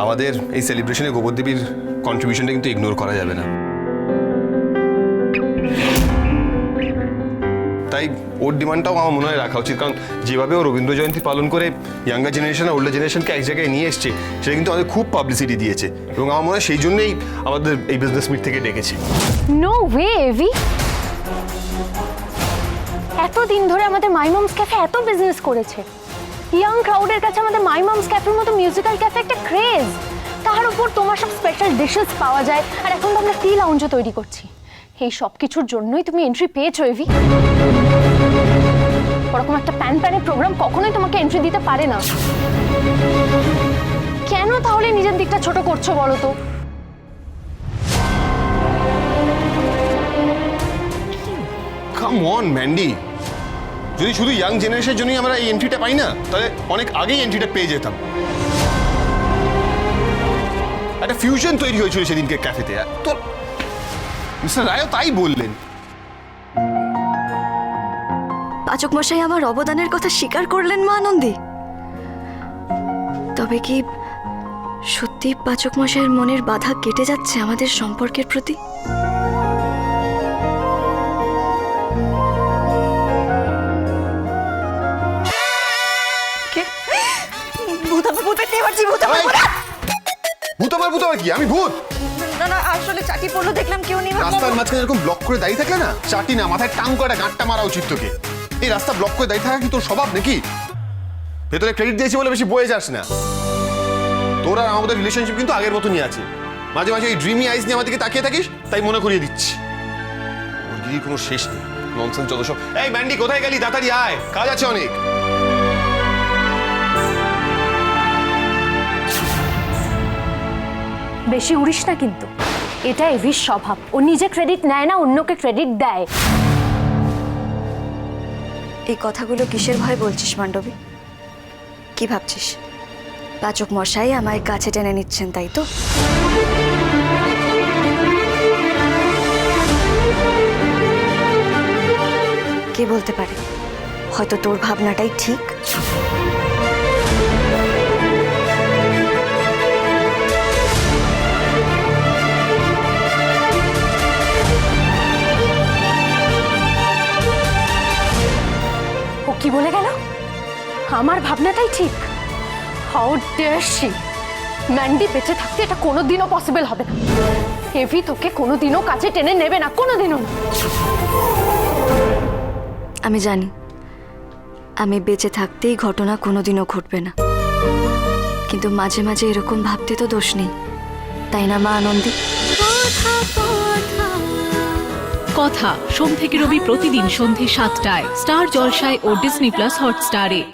আমাদের এই সেলিব্রেশনে গোবরদেবীর কন্ট্রিবিউশনটা কিন্তু ইগনোর করা যাবে না। তাই ওর ডিমান্ডটাও আমার মনে হয় রাখা উচিত, কারণ যেভাবে ও রবীন্দ্র জয়ন্তী পালন করে ইয়াঙ্গার জেনারেশন আর ওল্ডার জেনারেশনকে এক জায়গায় নিয়ে এসছে, সেটা কিন্তু আমাদের খুব পাবলিসিটি দিয়েছে এবং আমার মনে হয় সেই জন্যই আমাদের এই বিজনেস মিট থেকে ডেকেছে। নো ওয়ে এভি এতদিন ধরে আমাদের মাইমমস ক্যাফে এত বিজনেস করেছে। ইয়াং ক্রাউডের কাছে আমাদের মাইমমস ক্যাফের মতো মিউজিক্যাল ক্যাফে একটা ক্রেজ তোমার সব স্পেশাল ডিশেস পাওয়া যায়। আর এখন তো আমরা টি লাউঞ্জও তৈরি করছি। এই সব কিছুর জন্যই তুমি এন্ট্রি পেয়েছ এভি ওরকম একটা প্যান প্যানের প্রোগ্রাম কখনোই তোমাকে এন্ট্রি দিতে পারে না। কেন তাহলে নিজের দিকটা ছোট করছ বলো তো? কাম অন ম্যান্ডি যদি শুধু ইয়াং জেনারেশনের জন্যই আমরা এই এন্ট্রিটা পাই না, তাহলে অনেক আগেই এন্ট্রিটা পেয়ে যেতাম। একটা ফিউশন তৈরি হয়েছিল সেদিনকে ক্যাফেতে তো মিস্টার রায়ও তাই বললেন। পাচক মশাই আমার অবদানের কথা স্বীকার করলেন মা আনন্দী। তবে কি সত্যি পাচক মশাইয়ের মনের বাধা কেটে যাচ্ছে আমাদের সম্পর্কের প্রতি? কে? ভূত আমি ভূত পেতে পারছি ভূত আমার এই! ভূত আমার ভূত আমার কি? আমি ভূত? না না আসলে চাটি পড়ল দেখলাম কেউ নেই। রাস্তার মাঝখানে এরকম ব্লক করে দাঁড়িয়ে থাকলে না চাটি না মাথায় টাং করে গাঁটটা মারা উচিত তোকে। এই রাস্তা ব্লক করে দাঁড়িয়ে থাকা কি তোর স্বভাব নাকি? ভেতরে ক্রেডিট দিয়েছি বলে বেশি বয়ে যাস না। তোর আর আমাদের রিলেশনশিপ কিন্তু আগের মতনই আছে। মাঝে মাঝে ওই ড্রিমি আইস নিয়ে আমার দিকে তাকিয়ে থাকিস তাই মনে করিয়ে দিচ্ছি। ওর গিয়ে কোনো শেষ নেই। ননসেন্স যত সব এই ম্যান্ডি কোথায় গেলি? তাড়াতাড়ি আয়। কাজ আছে অনেক। বেশি উড়িস না কিন্তু। এটা এভির স্বভাব। ও নিজে ক্রেডিট নেয় না, অন্যকে ক্রেডিট দেয়। এই কথাগুলো কিসের ভয় বলছিস মান্ডবী? কি ভাবছিস? পাচক মশাই আমায় কাছে টেনে নিচ্ছেন, তাই তো? কে বলতে পারে? হয়তো তোর ভাবনাটাই ঠিক। আমার ভাবনাটাই ঠিক। হাউ ডেয়ার শি ম্যান্ডি বেঁচে থাকতে এটা কোনোদিনও পসিবল হবে না। এভি তোকে কোনোদিনও কাছে টেনে নেবে না কোনোদিনও না। আমি জানি আমি বেঁচে থাকতেই ঘটনা কোনোদিনও ঘটবে না। কিন্তু মাঝে মাঝে এরকম ভাবতে তো দোষ নেই। তাই না মা আনন্দী? কথা সোম থেকে রবি প্রতিদিন সন্ধে সাতটায় স্টার জলসায় ও ডিসনি প্লাস হটস্টারে।